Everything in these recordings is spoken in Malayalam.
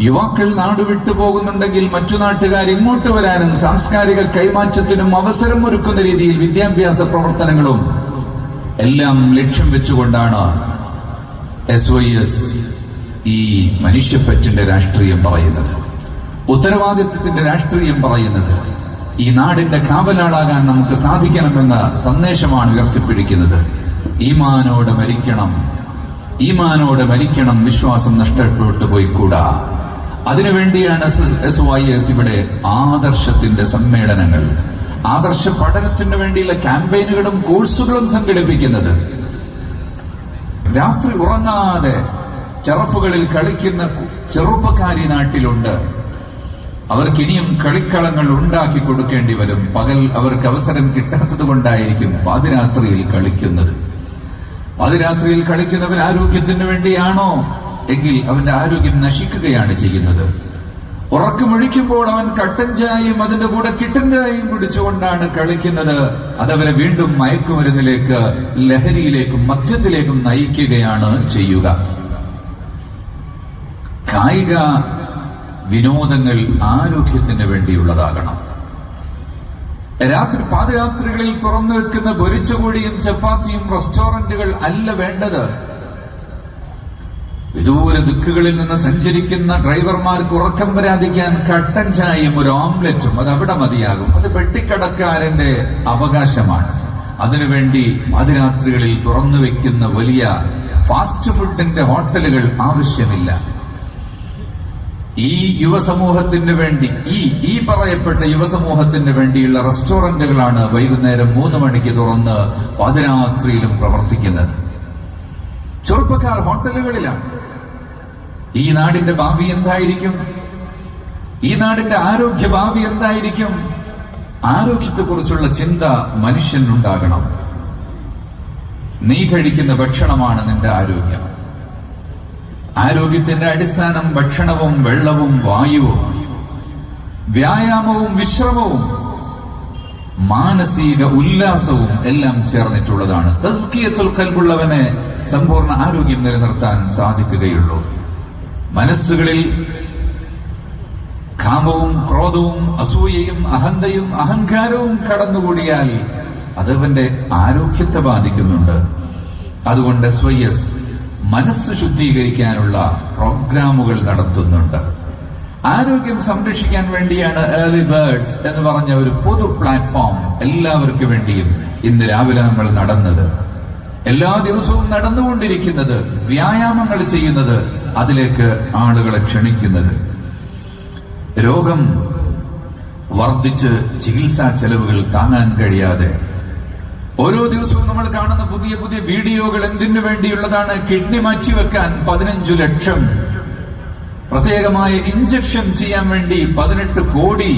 യുവാക്കൾ നാട് വിട്ടു പോകുന്നുണ്ടെങ്കിൽ മറ്റു നാട്ടുകാർ ഇങ്ങോട്ട് വരാനും സാംസ്കാരിക കൈമാറ്റത്തിനും അവസരം ഒരുക്കുന്ന രീതിയിൽ വിദ്യാഭ്യാസ പ്രവർത്തനങ്ങളും എല്ലാം ലക്ഷ്യം വെച്ചുകൊണ്ടാണ് എസ് വൈ എസ് ഈ മനുഷ്യപ്പറ്റിന്റെ രാഷ്ട്രീയം പറയുന്നത്. ഉത്തരവാദിത്വത്തിന്റെ രാഷ്ട്രീയം പറയുന്നത്. ഈ നാടിന്റെ കാവലാളാകാൻ നമുക്ക് സാധിക്കണമെന്ന സന്ദേശമാണ് ഉയർത്തിപ്പിടിക്കുന്നത്. ഈമാനോടെ മരിക്കണം. ഈമാനോടെ മരിക്കണം വിശ്വാസം നഷ്ടപ്പെട്ടു പോയിക്കൂടാ. അതിനുവേണ്ടിയാണ് എസ് എസ് വൈ എസ് ഇവിടെ ആദർശത്തിന്റെ സമ്മേളനങ്ങൾ. ആദർശ പഠനത്തിന് വേണ്ടിയുള്ള ക്യാമ്പയിനുകളും കോഴ്സുകളും സംഘടിപ്പിക്കുന്നത്. രാത്രി ഉറങ്ങാതെ ചെറഫുകളിൽ കളിക്കുന്ന ചെറുപ്പക്കാരി നാട്ടിലുണ്ട്. അവർക്ക് ഇനിയും കളിക്കളങ്ങൾ ഉണ്ടാക്കി കൊടുക്കേണ്ടി വരും. പകൽ അവർക്ക് അവസരം കിട്ടാത്തത് കൊണ്ടായിരിക്കും പാതിരാത്രിയിൽ കളിക്കുന്നത്. പാതിരാത്രിയിൽ കളിക്കുന്നവർ ആരോഗ്യത്തിന് വേണ്ടിയാണോ എങ്കിൽ അവന്റെ ആരോഗ്യം നശിക്കുകയാണ് ചെയ്യുന്നത്. ഉറക്കമൊഴിക്കുമ്പോൾ അവൻ കട്ടൻ ചായയും അതിന്റെ കൂടെ കിട്ടൻ പിടിച്ചുകൊണ്ടാണ് കളിക്കുന്നത്. അതവരെ വീണ്ടും മയക്കുമരുന്നിലേക്ക് ലഹരിയിലേക്കും മദ്യത്തിലേക്കും നയിക്കുകയാണ് ചെയ്യുക. കായിക വിനോദങ്ങൾ ആരോഗ്യത്തിന് വേണ്ടിയുള്ളതാകണം. രാത്രി പാതിരാത്രികളിൽ തുറന്നു വെക്കുന്ന പൊരിച്ചുകൂടിയും ചപ്പാത്തിയും റെസ്റ്റോറന്റുകൾ അല്ല വേണ്ടത്. വിദൂര ദിക്കുകളിൽ നിന്ന് സഞ്ചരിക്കുന്ന ഡ്രൈവർമാർക്ക് ഉറക്കം വരാതിരിക്കാൻ കട്ടൻ ചായയും ഒരു ഓംലെറ്റും അത് അവിടെ മതിയാകും. അത് പെട്ടിക്കടക്കാരന്റെ അവകാശമാണ്. അതിനുവേണ്ടി അതിരാത്രികളിൽ തുറന്നു വെക്കുന്ന വലിയ ഫാസ്റ്റ് ഫുഡിന്റെ ഹോട്ടലുകൾ ആവശ്യമില്ല. ഈ യുവസമൂഹത്തിന് വേണ്ടി ഈ ഈ പറയപ്പെട്ട യുവസമൂഹത്തിന് വേണ്ടിയുള്ള റെസ്റ്റോറന്റുകളാണ് വൈകുന്നേരം മൂന്ന് മണിക്ക് തുറന്ന് പാതിരാത്രിയിലും പ്രവർത്തിക്കുന്നത്. ചെറുപ്പക്കാർ ഹോട്ടലുകളിലാണ്. ഈ നാടിന്റെ ഭാവി എന്തായിരിക്കും? ഈ നാടിന്റെ ആരോഗ്യ ഭാവി എന്തായിരിക്കും? ആരോഗ്യത്തെക്കുറിച്ചുള്ള ചിന്ത മനുഷ്യനുണ്ടാകണം. നീ കഴിക്കുന്ന ഭക്ഷണമാണ് നിന്റെ ആരോഗ്യം. ആരോഗ്യത്തിന്റെ അടിസ്ഥാനം ഭക്ഷണവും വെള്ളവും വായുവും വ്യായാമവും വിശ്രമവും മാനസിക ഉല്ലാസവും എല്ലാം ചേർന്നിട്ടുള്ളതാണ്. തസ്കിയത്തുൽ കൽബുള്ളവനെ സമ്പൂർണ ആരോഗ്യം നിലനിർത്താൻ സാധിക്കുകയുള്ളൂ. മനസ്സുകളിൽ കാമവും ക്രോധവും അസൂയയും അഹന്തയും അഹങ്കാരവും കടന്നുകൂടിയാൽ അതവന്റെ ആരോഗ്യത്തെ ബാധിക്കുന്നുണ്ട്. അതുകൊണ്ട് എസ് വൈ എസ് മനസ്സ് ശുദ്ധീകരിക്കാനുള്ള പ്രോഗ്രാമുകൾ നടത്തുന്നുണ്ട്. ആരോഗ്യം സംരക്ഷിക്കാൻ വേണ്ടിയാണ് ഏർലി ബേർഡ്സ് എന്ന് പറഞ്ഞ ഒരു പൊതു പ്ലാറ്റ്ഫോം എല്ലാവർക്കും വേണ്ടിയും ഇന്ന് രാവിലെ നമ്മൾ നടന്നത്. എല്ലാ ദിവസവും നടന്നുകൊണ്ടിരിക്കുന്നത് വ്യായാമങ്ങൾ ചെയ്യുന്നത് അതിലേക്ക് ആളുകളെ ക്ഷണിക്കുന്നത്. രോഗം വർദ്ധിച്ച് ചികിത്സാ ചെലവുകൾ താങ്ങാൻ കഴിയാതെ ഓരോ ദിവസവും നമ്മൾ കാണുന്ന പുതിയ പുതിയ വീഡിയോകൾ എന്തിനു വേണ്ടിയുള്ളതാണ് കിഡ്നി മാറ്റിവെക്കാൻ പതിനഞ്ചു ലക്ഷം. പ്രത്യേകമായ ഇഞ്ചക്ഷൻ ചെയ്യാൻ വേണ്ടി പതിനെട്ട് കോടി.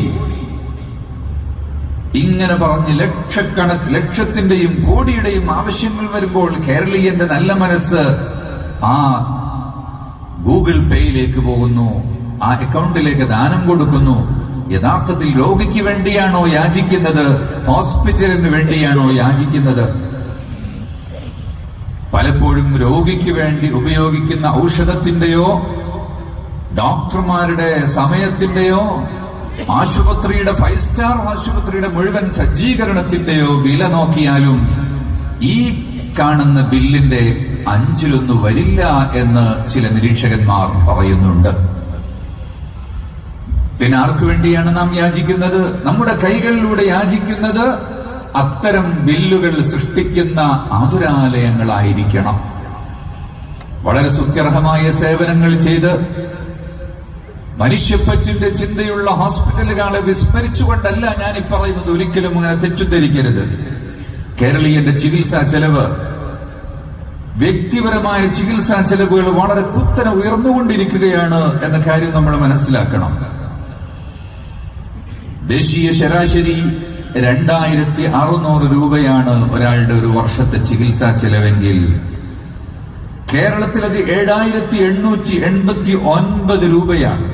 ഇങ്ങനെ പറഞ്ഞ് ലക്ഷക്കണ ലക്ഷത്തിന്റെയും കോടിയുടെയും ആവശ്യങ്ങൾ വരുമ്പോൾ കേരളീയന്റെ നല്ല മനസ്സ് ആ ഗൂഗിൾ പേയിലേക്ക് പോകുന്നു. ആ അക്കൗണ്ടിലേക്ക് ദാനം കൊടുക്കുന്നു. യഥാർത്ഥത്തിൽ രോഗിക്ക് വേണ്ടിയാണോ യാചിക്കുന്നത്? ഹോസ്പിറ്റലിന് വേണ്ടിയാണോ യാചിക്കുന്നത്? പലപ്പോഴും രോഗിക്ക് വേണ്ടി ഉപയോഗിക്കുന്ന ഔഷധത്തിന്റെയോ ഡോക്ടർമാരുടെ സമയത്തിന്റെയോ ആശുപത്രിയുടെ ഫൈവ് സ്റ്റാർ ആശുപത്രിയുടെ മുഴുവൻ സജ്ജീകരണത്തിന്റെയോ വില നോക്കിയാലും ഈ കാണുന്ന ബില്ലിന്റെ അഞ്ചിലൊന്നു വരില്ല എന്ന് ചില നിരീക്ഷകന്മാർ പറയുന്നുണ്ട്. പിന്നെ ആർക്കു വേണ്ടിയാണ് നാം യാചിക്കുന്നത്? നമ്മുടെ കൈകളിലൂടെ യാചിക്കുന്നത് അത്തരം ബില്ലുകൾ സൃഷ്ടിക്കുന്ന ആതുരാലയങ്ങളായിരിക്കണം. വളരെ സുത്യർഹമായ സേവനങ്ങൾ ചെയ്ത് മനുഷ്യപ്പച്ചിന്റെ ചിന്തയുള്ള ഹോസ്പിറ്റലുകളെ വിസ്മരിച്ചുകൊണ്ടല്ല ഞാൻ ഈ പറയുന്നത്. ഒരിക്കലും അങ്ങനെ തെറ്റിദ്ധരിക്കരുത്. കേരളീയന്റെ ചികിത്സാ ചെലവ് വ്യക്തിപരമായ ചികിത്സാ ചെലവുകൾ വളരെ കുത്തനെ ഉയർന്നുകൊണ്ടിരിക്കുകയാണ് എന്ന കാര്യം നമ്മൾ മനസ്സിലാക്കണം. ദേശീയ ശരാശരി രണ്ടായിരത്തി അറുന്നൂറ് രൂപയാണ് ഒരാളുടെ ഒരു വർഷത്തെ ചികിത്സാ ചെലവെങ്കിൽ. കേരളത്തിൽ അത് ഏഴായിരത്തി എണ്ണൂറ്റി എൺപത്തി ഒൻപത് രൂപയാണ്.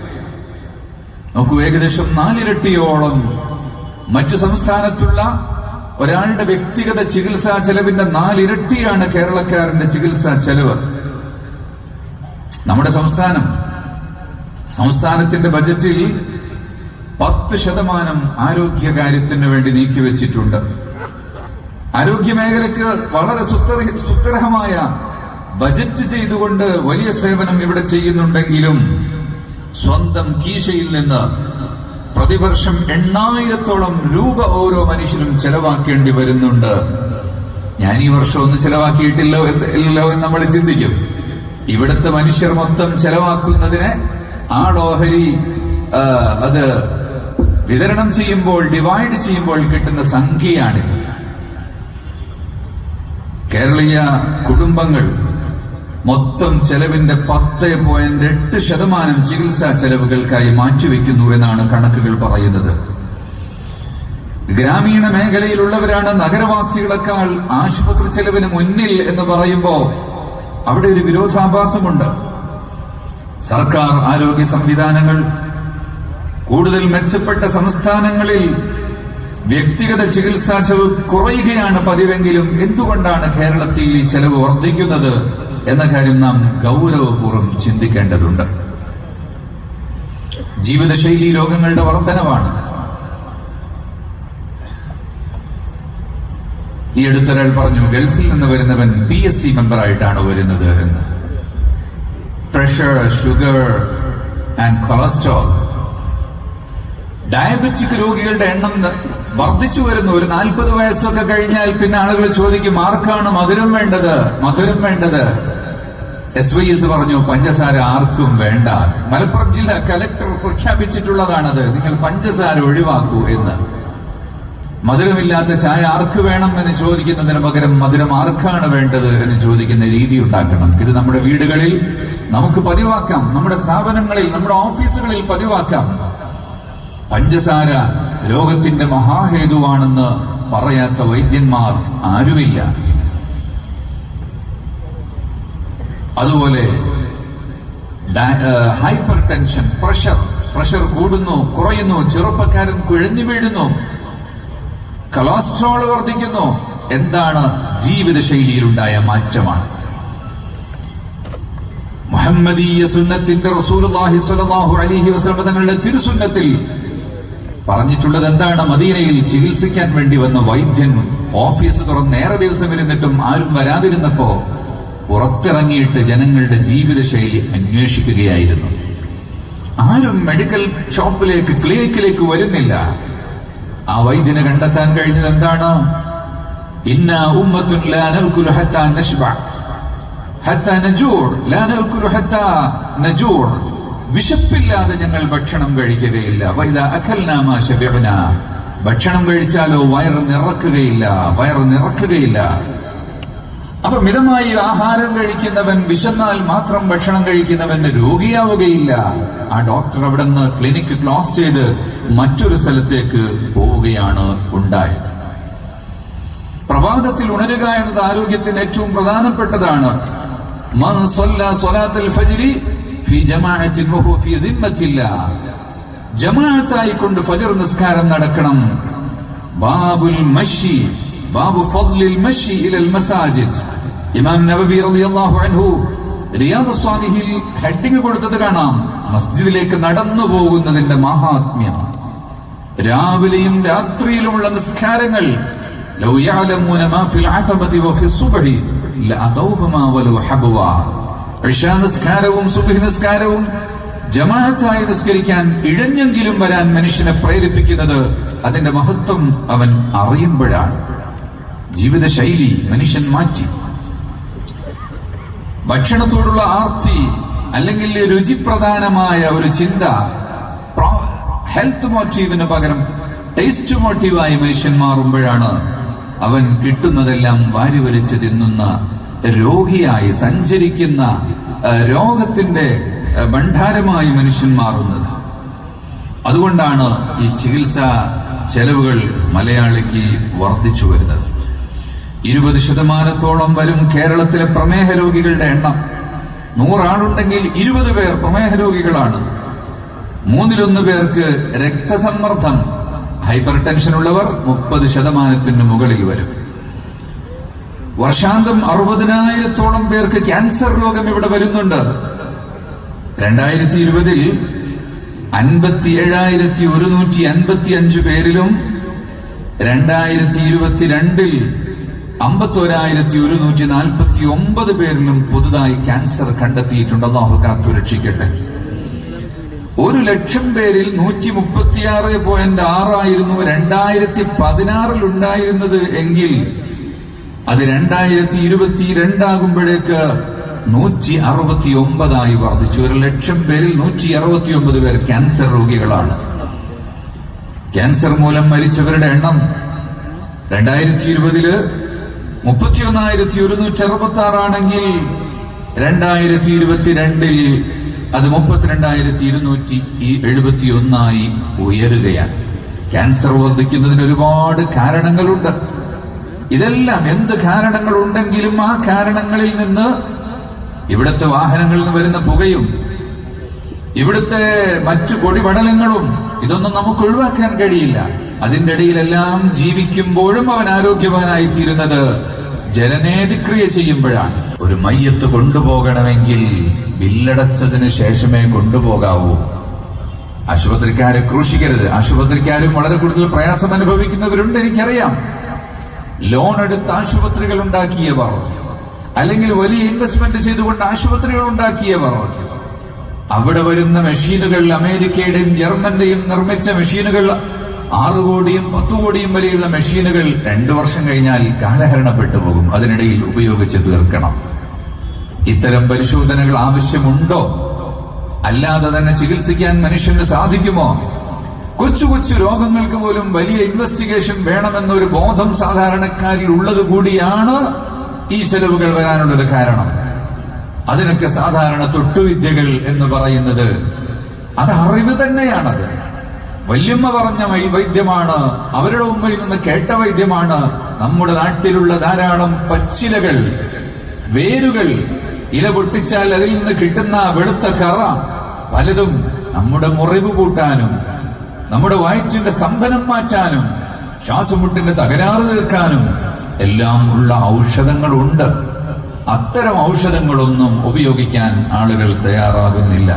നോക്കൂ ഏകദേശം നാലിരട്ടിയോളം മറ്റു സംസ്ഥാനത്തുള്ള ഒരാളുടെ വ്യക്തിഗത ചികിത്സാ ചെലവിന്റെ നാലിരട്ടിയാണ് കേരളക്കാരന്റെ ചികിത്സാ ചെലവ്. നമ്മുടെ സംസ്ഥാനം സംസ്ഥാനത്തിന്റെ ബജറ്റിൽ പത്ത് ശതമാനം ആരോഗ്യ കാര്യത്തിന് വേണ്ടി നീക്കിവെച്ചിട്ടുണ്ട് ആരോഗ്യ മേഖലയ്ക്ക് വളരെ സുസ്ഥിര സുസ്ഥിരമായ ബജറ്റ് ചെയ്തുകൊണ്ട് വലിയ സേവനം ഇവിടെ ചെയ്യുന്നുണ്ടെങ്കിലും സ്വന്തം കീശയിൽ നിന്ന് പ്രതിവർഷം എണ്ണായിരത്തോളം രൂപ ഓരോ മനുഷ്യനും ചെലവാക്കേണ്ടി വരുന്നുണ്ട്. ഞാൻ ഈ വർഷം ഒന്നും ചെലവാക്കിയിട്ടില്ലോ ഇല്ലല്ലോ എന്ന് നമ്മൾ ചിന്തിക്കും. ഇവിടുത്തെ മനുഷ്യർ മൊത്തം ചെലവാക്കുന്നതിന് ആ ഓഹരി അത് വിതരണം ചെയ്യുമ്പോൾ ഡിവൈഡ് ചെയ്യുമ്പോൾ കിട്ടുന്ന സംഖ്യയാണിത്. കേരളീയ കുടുംബങ്ങൾ മൊത്തം ചെലവിന്റെ പത്ത് പോയിന്റ് എട്ട് ശതമാനം ചികിത്സാ ചെലവുകൾക്കായി മാറ്റിവെക്കുന്നു എന്നാണ് കണക്കുകൾ പറയുന്നത്. ഗ്രാമീണ മേഖലയിലുള്ളവരാണ് നഗരവാസികളെക്കാൾ ആശുപത്രി ചെലവിന് മുന്നിൽ എന്ന് പറയുമ്പോൾ അവിടെ ഒരു വിരോധാഭാസമുണ്ട്. സർക്കാർ ആരോഗ്യ സംവിധാനങ്ങൾ കൂടുതൽ മെച്ചപ്പെട്ട സംസ്ഥാനങ്ങളിൽ വ്യക്തിഗത ചികിത്സാ ചെലവ് കുറയുകയാണ് പതിവെങ്കിലും എന്തുകൊണ്ടാണ് കേരളത്തിൽ ഈ ചെലവ് വർദ്ധിക്കുന്നത്? എന്ന കാര്യം നാം ഗൗരവപൂർവം ചിന്തിക്കേണ്ടതുണ്ട്. ജീവിതശൈലി രോഗങ്ങളുടെ വർധനവാണ്. ഈ അടുത്തൊരാൾ പറഞ്ഞു ഗൾഫിൽ നിന്ന് വരുന്നവൻ പി എസ് സി മെമ്പറായിട്ടാണ് വരുന്നത് എന്ന്. Pressure sugar and cholesterol diabetic രോഗികളുടെ എണ്ണം വർദ്ധിച്ചു വരുന്നു. ഒരു നാൽപ്പത് വയസ്സൊക്കെ കഴിഞ്ഞാൽ പിന്നെ ആളുകൾ ചോദിക്കും ആർക്കാണ് മധുരം വേണ്ടത്? മധുരം വേണ്ടത്? എസ് വൈ എസ് പറഞ്ഞു പഞ്ചസാര ആർക്കും വേണ്ട. മലപ്പുറം ജില്ലാ കലക്ടർ പ്രഖ്യാപിച്ചിട്ടുള്ളതാണത്. നിങ്ങൾ പഞ്ചസാര ഒഴിവാക്കൂ എന്ന്. മധുരമില്ലാത്ത ചായ ആർക്ക് വേണം എന്ന് ചോദിക്കുന്നതിന് പകരം മധുരം ആർക്കാണ് വേണ്ടത് എന്ന് ചോദിക്കുന്ന രീതി ഉണ്ടാക്കണം. ഇത് നമ്മുടെ വീടുകളിൽ നമുക്ക് പതിവാക്കാം. നമ്മുടെ സ്ഥാപനങ്ങളിൽ നമ്മുടെ ഓഫീസുകളിൽ പതിവാക്കാം. പഞ്ചസാര രോഗത്തിന്റെ മഹാഹേതുവാണെന്ന് പറയാത്ത വൈദ്യന്മാർ ആരുമില്ല. അതുപോലെ ഹൈപ്പർ ടെൻഷൻ പ്രഷർ പ്രഷർ കൂടുന്നു കുറയുന്നു ചെറുപ്പക്കാരൻ കുഴഞ്ഞു വീഴുന്നു കൊളസ്ട്രോൾ വർദ്ധിക്കുന്നു. എന്താണ് ജീവിതശൈലിയിലുണ്ടായ മാറ്റമാണ്? മുഹമ്മദീയ സുന്നത്തിന്റെ റസൂലുള്ളാഹി സ്വല്ലല്ലാഹു അലൈഹി വസല്ലം തങ്ങളുടെ തിരുസുന്നത്തിൽ പറഞ്ഞിട്ടുള്ളത് എന്താണ്? മദീനയിൽ ചികിത്സിക്കാൻ വേണ്ടി വന്ന വൈദ്യൻ ഓഫീസ് തുറന്ന് നേരെ ദിവസം ഇരുന്നിട്ടും ആരും വരാതിരുന്നപ്പോ പുറത്തിറങ്ങിയിട്ട് ജനങ്ങളുടെ ജീവിതശൈലി അന്വേഷിക്കുകയായിരുന്നു. ആരും മെഡിക്കൽ ഷോപ്പിലേക്ക് ക്ലിനിക്കിലേക്ക് വരുന്നില്ല. ആ വൈദ്യനെ കണ്ടെത്താൻ കഴിഞ്ഞത് എന്താണ്? ഇന്ന ഉമ്മത്തുൻ ലാ ഹത്താ ഹത്താ ലാ ഹത്താ വിശപ്പില്ലാതെ ഞങ്ങൾ ഭക്ഷണം കഴിക്കുകയില്ല. വൈദ അഖൽനാ മാ ഭക്ഷണം കഴിച്ചാലോ വയറ് നിറക്കുകയില്ല വയറ് നിറക്കുകയില്ല. അപ്പൊ മിതമായി ആഹാരം കഴിക്കുന്നവൻ വിശന്നാൽ മാത്രം ഭക്ഷണം കഴിക്കുന്നവൻ രോഗിയാവുകയില്ല. ആ ഡോക്ടർ അവിടെ നിന്ന് ക്ലിനിക്ക് ക്ലോസ് ചെയ്ത് മറ്റൊരു സ്ഥലത്തേക്ക് പോവുകയാണ് ഉണ്ടായത്. പ്രഭാതത്തിൽ ഉണരുക എന്നത് ആരോഗ്യത്തിന് ഏറ്റവും പ്രധാനപ്പെട്ടതാണ്. മൻ സ്വല്ല സ്വലാത്തുൽ ഫജ്രി ഫി ജമാഅത്തിൻ ഫി ദിമ്മത്തില്ലാ. ജമാഅത്തായി കൊണ്ട് ഫജർ നിസ്കാരം നടക്കണം. ബാബുൽ മഷി ബാബു ഫദ്ലിൽ മഷി ഇലൽ മസാജിദ്. ഇമാം നബബി റളിയല്ലാഹു അൻഹു റിയാദ് സ്വാലിഹിൽ ഹെഡിങ് കൊടുത്തത് കാണാം. മസ്ജിദിലേക്ക് നടന്നു പോകുന്നതിന്റെ മഹാത്മ്യം. രാവിലെയും രാത്രിയിലുമുള്ള നിസ്കാരങ്ങൾ. നിസ്കാരവും നിസ്കാരവും ജമാഅത്തായി നിസ്കരിക്കാൻ ഇഴഞ്ഞെങ്കിലും വരാൻ മനുഷ്യനെ പ്രേരിപ്പിക്കുന്നത് അതിന്റെ മഹത്വം അവൻ അറിയുമ്പോഴാണ്. ജീവിതശൈലി മനുഷ്യൻ മാറ്റി. ഭക്ഷണത്തോടുള്ള ആർത്തി അല്ലെങ്കിൽ രുചിപ്രധാനമായ ഒരു ചിന്ത ഹെൽത്ത് മോട്ടീവിന് പകരം ടേസ്റ്റ് മോട്ടീവായി മനുഷ്യൻ മാറുമ്പോഴാണ് അവൻ കിട്ടുന്നതെല്ലാം വാരി വലിച്ച് തിന്നുന്ന രോഗിയായി സഞ്ചരിക്കുന്ന രോഗത്തിന്റെ ഭണ്ഡാരമായി മനുഷ്യൻ മാറുന്നത്. അതുകൊണ്ടാണ് ഈ ചികിത്സാ ചെലവുകൾ മലയാളിക്ക് വർദ്ധിച്ചു വരുന്നത്. ഇരുപത് ശതമാനത്തോളം വരും കേരളത്തിലെ പ്രമേഹ രോഗികളുടെ എണ്ണം. നൂറാളുണ്ടെങ്കിൽ ഇരുപത് പേർ പ്രമേഹ രോഗികളാണ്. മൂന്നിലൊന്ന് പേർക്ക് രക്തസമ്മർദ്ദം. ഹൈപ്പർ ടെൻഷൻ ഉള്ളവർ മുപ്പത് ശതമാനത്തിന് മുകളിൽ വരും. വർഷാന്തം അറുപതിനായിരത്തോളം പേർക്ക് ക്യാൻസർ രോഗം ഇവിടെ വരുന്നുണ്ട്. രണ്ടായിരത്തി ഇരുപതിൽ അൻപത്തി ഏഴായിരത്തി ഒരുന്നൂറ്റി അൻപത്തി അഞ്ച് പേരിലും രണ്ടായിരത്തി ഇരുപത്തിരണ്ടിൽ അമ്പത്തോരായിരത്തി ഒരുന്നൂറ്റി നാൽപ്പത്തി ഒമ്പത് പേരിലും പുതുതായി ക്യാൻസർ കണ്ടെത്തിയിട്ടുണ്ട്. അള്ളാഹു കാത്തുരക്ഷിക്കട്ടെ ഒരു ലക്ഷം പേരിൽ നൂറ്റി മുപ്പത്തിയാറ് പോയിന്റ് ആറായിരുന്നു രണ്ടായിരത്തി പതിനാറിൽ ഉണ്ടായിരുന്നത് എങ്കിൽ അത് രണ്ടായിരത്തി ഇരുപത്തി രണ്ടാകുമ്പോഴേക്ക് നൂറ്റി അറുപത്തി ഒമ്പതായി വർദ്ധിച്ചു. ഒരു ലക്ഷം പേരിൽ നൂറ്റി അറുപത്തി ഒമ്പത് പേർ ക്യാൻസർ രോഗികളാണ്. ക്യാൻസർ മൂലം മരിച്ചവരുടെ എണ്ണം രണ്ടായിരത്തി ഇരുപതിൽ മുപ്പത്തി ഒന്നായിരത്തി ഒരുന്നൂറ്റി അറുപത്തി ആറാണെങ്കിൽ രണ്ടായിരത്തി ഇരുപത്തിരണ്ടിൽ അത് മുപ്പത്തിരണ്ടായിരത്തി ഇരുന്നൂറ്റി എഴുപത്തി ഒന്നായി ഉയരുകയാണ്. ക്യാൻസർ വർദ്ധിക്കുന്നതിന് ഒരുപാട് കാരണങ്ങളുണ്ട്. ഇതെല്ലാം എന്ത് കാരണങ്ങൾ ഉണ്ടെങ്കിലും ആ കാരണങ്ങളിൽ നിന്ന് ഇവിടുത്തെ വാഹനങ്ങളിൽ നിന്ന് വരുന്ന പുകയും ഇവിടുത്തെ മറ്റു പൊടിപടലങ്ങളും ഇതൊന്നും നമുക്ക് ഒഴിവാക്കാൻ കഴിയില്ല. അതിന്റെ ഇടയിലെല്ലാം ജീവിക്കുമ്പോഴും അവൻ ആരോഗ്യവാനായി തീരുന്നത് ജലനേതിക്രിയ ചെയ്യുമ്പോഴാണ്. ഒരു മയ്യത്ത് കൊണ്ടുപോകണമെങ്കിൽ ബില്ലടച്ചതിന് ശേഷമേ കൊണ്ടുപോകാവൂ. ആശുപത്രിക്കാരെ ക്രൂശിക്കരുത്. ആശുപത്രിക്കാരും വളരെ കൂടുതൽ പ്രയാസം അനുഭവിക്കുന്നവരുണ്ട് എനിക്കറിയാം. ലോൺ എടുത്ത് ആശുപത്രികൾ ഉണ്ടാക്കിയവർ അല്ലെങ്കിൽ വലിയ ഇൻവെസ്റ്റ്മെന്റ് ചെയ്തുകൊണ്ട് ആശുപത്രികൾ ഉണ്ടാക്കിയവർ അവിടെ വരുന്ന മെഷീനുകൾ അമേരിക്കയുടെയും ജർമ്മന്റെയും നിർമ്മിച്ച മെഷീനുകൾ ആറു കോടിയും പത്തു കോടിയും വരെയുള്ള മെഷീനുകൾ രണ്ടു വർഷം കഴിഞ്ഞാൽ കാലഹരണപ്പെട്ടു പോകും. അതിനിടയിൽ ഉപയോഗിച്ച് തീർക്കണം. ഇത്തരം പരിശോധനകൾ ആവശ്യമുണ്ടോ? അല്ലാതെ തന്നെ ചികിത്സിക്കാൻ മനുഷ്യന് സാധിക്കുമോ? കൊച്ചു കൊച്ചു രോഗങ്ങൾക്ക് പോലും വലിയ ഇൻവെസ്റ്റിഗേഷൻ വേണമെന്നൊരു ബോധം സാധാരണക്കാരിൽ ഉള്ളത് കൂടിയാണ് ഈ ചെലവുകൾ വരാനുള്ളൊരു കാരണം. അതിനൊക്കെ സാധാരണ തൊട്ടുവിദ്യകൾ എന്ന് പറയുന്നത് അത് അറിവ് തന്നെയാണത്. വല്യമ്മ പറഞ്ഞ വൈദ്യമാണ്. അവരുടെ ഉമ്മയിൽ നിന്ന് കേട്ട വൈദ്യമാണ്. നമ്മുടെ നാട്ടിലുള്ള ധാരാളം പച്ചിലകൾ വേരുകൾ ഇല പൊട്ടിച്ചാൽ അതിൽ നിന്ന് കിട്ടുന്ന വെളുത്ത കറ പലതും നമ്മുടെ മുറിവ് കൂട്ടാനും നമ്മുടെ വയറ്റിന്റെ സ്തംഭനം മാറ്റാനും ശ്വാസമുട്ടിന്റെ തകരാറ് തീർക്കാനും എല്ലാം ഉള്ള ഔഷധങ്ങളുണ്ട്. അത്തരം ഔഷധങ്ങളൊന്നും ഉപയോഗിക്കാൻ ആളുകൾ തയ്യാറാകുന്നില്ല.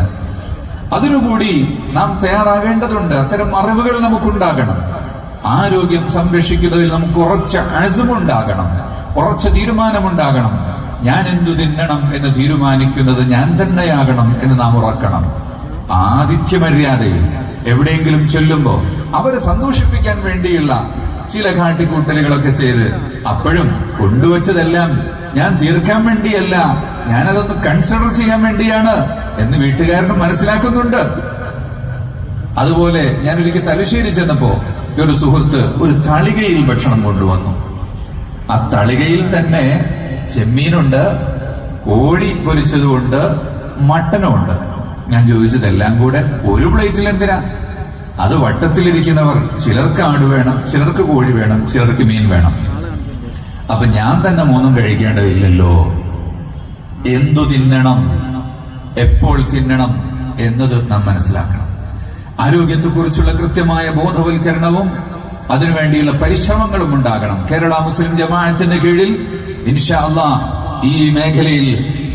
അതിനുകൂടി നാം തയ്യാറാകേണ്ടതുണ്ട്. അത്തരം അറിവുകൾ നമുക്കുണ്ടാകണം. ആരോഗ്യം സംരക്ഷിക്കുന്നതിൽ നമുക്ക് ഉറച്ച അഴസുമുണ്ടാകണം. ഉറച്ച തീരുമാനമുണ്ടാകണം. ഞാൻ എന്തു തിന്നണം എന്ന് തീരുമാനിക്കുന്നത് ഞാൻ തന്നെയാകണം എന്ന് നാം ഉറക്കണം. ആതിഥ്യ മര്യാദയിൽ എവിടെയെങ്കിലും ചൊല്ലുമ്പോൾ അവരെ സന്തോഷിപ്പിക്കാൻ വേണ്ടിയുള്ള ചില കാട്ടിക്കൂട്ടലുകളൊക്കെ ചെയ്ത് അപ്പോഴും കൊണ്ടുവച്ചതെല്ലാം ഞാൻ തീർക്കാൻ വേണ്ടിയല്ല ഞാനതൊന്ന് കൺസിഡർ ചെയ്യാൻ വേണ്ടിയാണ്. എന്ന് വീട്ടുകാരനും മനസ്സിലാക്കുന്നുണ്ട്. അതുപോലെ ഞാൻ ഒരിക്കൽ തലശ്ശേരി ചെന്നപ്പോ ഒരു സുഹൃത്ത് ഒരു തളികയിൽ ഭക്ഷണം കൊണ്ടുവന്നു. ആ തളികയിൽ തന്നെ ചെമ്മീനുണ്ട് കോഴി പൊരിച്ചതുകൊണ്ട് മട്ടനുണ്ട് ഞാൻ ചോദിച്ചതെല്ലാം കൂടെ ഒരു പ്ലേറ്റിൽ എന്തിനാ? അത് വട്ടത്തിലിരിക്കുന്നവർ ചിലർക്ക് ആട് വേണം ചിലർക്ക് കോഴി വേണം ചിലർക്ക് മീൻ വേണം. അപ്പൊ ഞാൻ തന്നെ മൂന്നും കഴിക്കേണ്ടതില്ലല്ലോ. എന്തു തിന്നണം? എപ്പോൾ തിന്നണം എന്നത് നാം മനസ്സിലാക്കണം. ആരോഗ്യത്തെക്കുറിച്ചുള്ള കൃത്യമായ ബോധവൽക്കരണവും അതിനുവേണ്ടിയുള്ള പരിശ്രമങ്ങളും ഉണ്ടാകണം. കേരള മുസ്ലിം ജമാഅത്തിന്റെ കീഴിൽ ഇൻഷാ അള്ളാ ഈ മേഖലയിൽ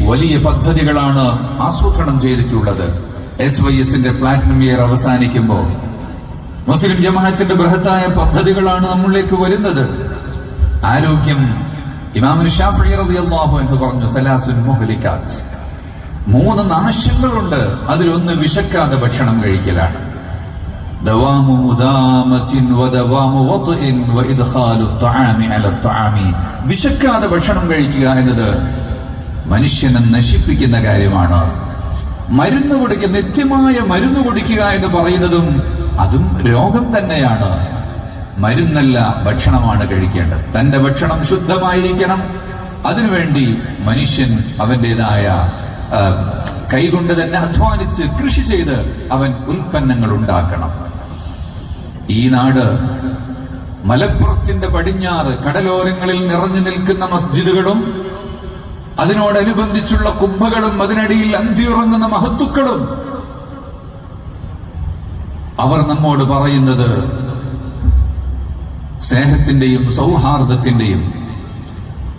വലിയ പദ്ധതികളാണ് ആസൂത്രണം ചെയ്തിട്ടുള്ളത്. എസ് വൈ എസിന്റെ പ്ലാറ്റിനം ഇയർ അവസാനിക്കുമ്പോൾ മുസ്ലിം ജമാഅത്തിന്റെ ബൃഹത്തായ പദ്ധതികളാണ് നമ്മളിലേക്ക് വരുന്നത്. ആരോഗ്യം ഇമാമുൽ ഷാഫി റളിയല്ലാഹു അൻഹു പറഞ്ഞു സലാസുൻ മുഹ്ലിക്കാത്ത്. മൂന്ന് നാശങ്ങളുണ്ട്. അതിലൊന്ന് വിശക്കാതെ ഭക്ഷണം കഴിക്കലാണ്. ദവാമു മുദാമത്തിൻ വദവാമു വത്ഇൻ വഇദ്ഖാലു വിശക്കാതെ ഭക്ഷണം കഴിക്കുക എന്നത് മനുഷ്യനെ നശിപ്പിക്കുന്ന കാര്യമാണ്. മരുന്ന് കുടിക്കുക നിത്യമായ മരുന്ന് കുടിക്കുക എന്ന് പറയുന്നതും അതും രോഗം തന്നെയാണ്. മരുന്നല്ല ഭക്ഷണമാണ് കഴിക്കേണ്ടത്. തന്റെ ഭക്ഷണം ശുദ്ധമായിരിക്കണം. അതിനുവേണ്ടി മനുഷ്യൻ അവന്റെതായ കൈകൊണ്ട് തന്നെ അധ്വാനിച്ച് കൃഷി ചെയ്ത് അവൻ ഉൽപ്പന്നങ്ങൾ ഉണ്ടാക്കണം. ഈ നാട് മലപ്പുറത്തിന്റെ പടിഞ്ഞാറ് കടലോരങ്ങളിൽ നിറഞ്ഞു നിൽക്കുന്ന മസ്ജിദുകളും അതിനോടനുബന്ധിച്ചുള്ള കുംഭകളും അതിനടിയിൽ അന്തിയുറങ്ങുന്ന മഹത്തുക്കളും. അവർ നമ്മോട് പറയുന്നത് സ്നേഹത്തിന്റെയും സൗഹാർദ്ദത്തിന്റെയും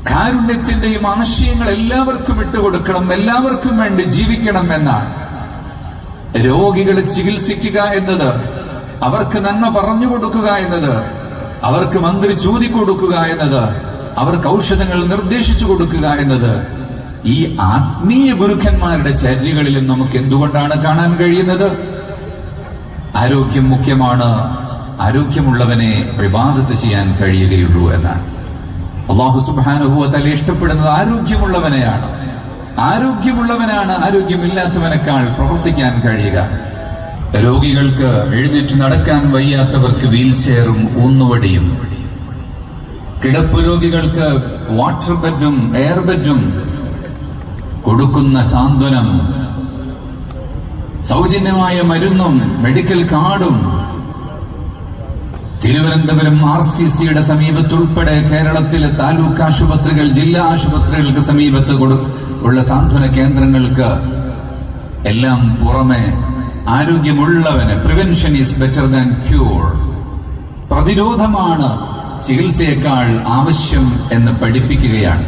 കാരുണ്യത്തിന്റെയും ആശയങ്ങൾ എല്ലാവർക്കും ഇട്ടുകൊടുക്കണം എല്ലാവർക്കും വേണ്ടി ജീവിക്കണം എന്നാണ്. രോഗികളെ ചികിത്സിക്കുക എന്നത് അവർക്ക് നന്മ പറഞ്ഞു കൊടുക്കുക എന്നത് അവർക്ക് മന്ത്രി ചൂതിക്കൊടുക്കുക എന്നത് അവർക്ക് ഔഷധങ്ങൾ നിർദ്ദേശിച്ചു കൊടുക്കുക എന്നത് ഈ ആത്മീയ ഗുരുക്കന്മാരുടെ ചര്യകളിലും നമുക്ക് എന്തുകൊണ്ടാണ് കാണാൻ കഴിയുന്നത്? ആരോഗ്യം മുഖ്യമാണ് ആരോഗ്യമുള്ളവനെ വിവാദത്ത് ചെയ്യാൻ കഴിയുകയുള്ളൂ എന്നാണ്. അള്ളാഹു സുബാനുഭവത്തല ഇഷ്ടപ്പെടുന്നത് ആരോഗ്യമുള്ളവനെയാണ്. ആരോഗ്യമുള്ളവനാണ് ആരോഗ്യമില്ലാത്തവനേക്കാൾ പ്രവർത്തിക്കാൻ കഴിയുക. രോഗികൾക്ക് എഴുന്നേറ്റ് നടക്കാൻ വയ്യാത്തവർക്ക് വീൽ ചെയറും ഊന്നുവടിയും. കിടപ്പ് രോഗികൾക്ക് വാട്ടർ ബെഡും എയർ ബെഡും കൊടുക്കുന്ന സാന്ത്വനം. സൗജന്യമായ മരുന്നും മെഡിക്കൽ കാർഡും തിരുവനന്തപുരം ആർ സി സിയുടെ സമീപത്തുൾപ്പെടെ കേരളത്തിലെ താലൂക്ക് ആശുപത്രികൾ ജില്ലാ ആശുപത്രികൾക്ക് സമീപത്ത് ഉള്ള സാന്ത്വന കേന്ദ്രങ്ങൾക്ക് എല്ലാം പുറമെ ആരോഗ്യമുള്ളവന് prevention is better than cure പ്രതിരോധമാണ് ചികിത്സയേക്കാൾ ആവശ്യം എന്ന് പഠിപ്പിക്കുകയാണ്.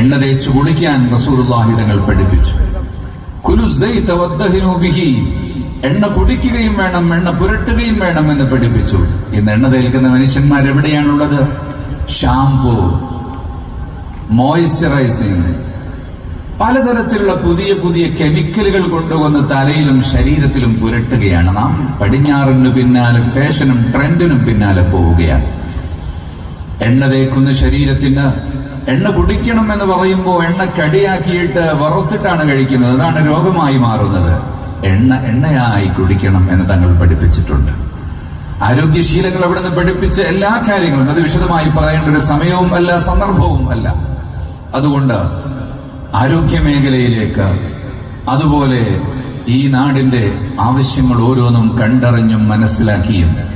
എണ്ണ തേച്ച് കുളിക്കാൻ റസൂലുള്ളാഹി തങ്ങൾ പഠിപ്പിച്ചു. എണ്ണ കുടിക്കുകയും വേണം എണ്ണ പുരട്ടുകയും വേണം എന്ന് പഠിപ്പിച്ചു. ഇന്ന് എണ്ണ തേൽക്കുന്ന മനുഷ്യന്മാർ എവിടെയാണുള്ളത് ഷാംപൂ മോയ്സ്ചറൈസിങ്. പലതരത്തിലുള്ള പുതിയ പുതിയ കെമിക്കലുകൾ കൊണ്ടുവന്ന് തലയിലും ശരീരത്തിലും പുരട്ടുകയാണ് നാം. പടിഞ്ഞാറിന് പിന്നാലെ ഫാഷനും ട്രെൻഡിനും പിന്നാലെ പോവുകയാണ്. എണ്ണ തേക്കുന്ന ശരീരത്തിന് എണ്ണ കുടിക്കണം എന്ന് പറയുമ്പോൾ എണ്ണ കടിയാക്കിയിട്ട് വറുത്തിട്ടാണ് കഴിക്കുന്നത്. അതാണ് രോഗമായി മാറുന്നത്. എണ്ണ എണ്ണയായി കുടിക്കണം എന്ന് തങ്ങൾ പഠിപ്പിച്ചിട്ടുണ്ട്. ആരോഗ്യശീലങ്ങൾ അവിടെ നിന്ന് പഠിപ്പിച്ച എല്ലാ കാര്യങ്ങളും അത് വിശദമായി പറയേണ്ട ഒരു സമയവും അല്ല സന്ദർഭവും അല്ല. അതുകൊണ്ട് ആരോഗ്യ മേഖലയിലേക്ക് അതുപോലെ ഈ നാടിന്റെ ആവശ്യങ്ങൾ ഓരോന്നും കണ്ടറിഞ്ഞും മനസ്സിലാക്കിയും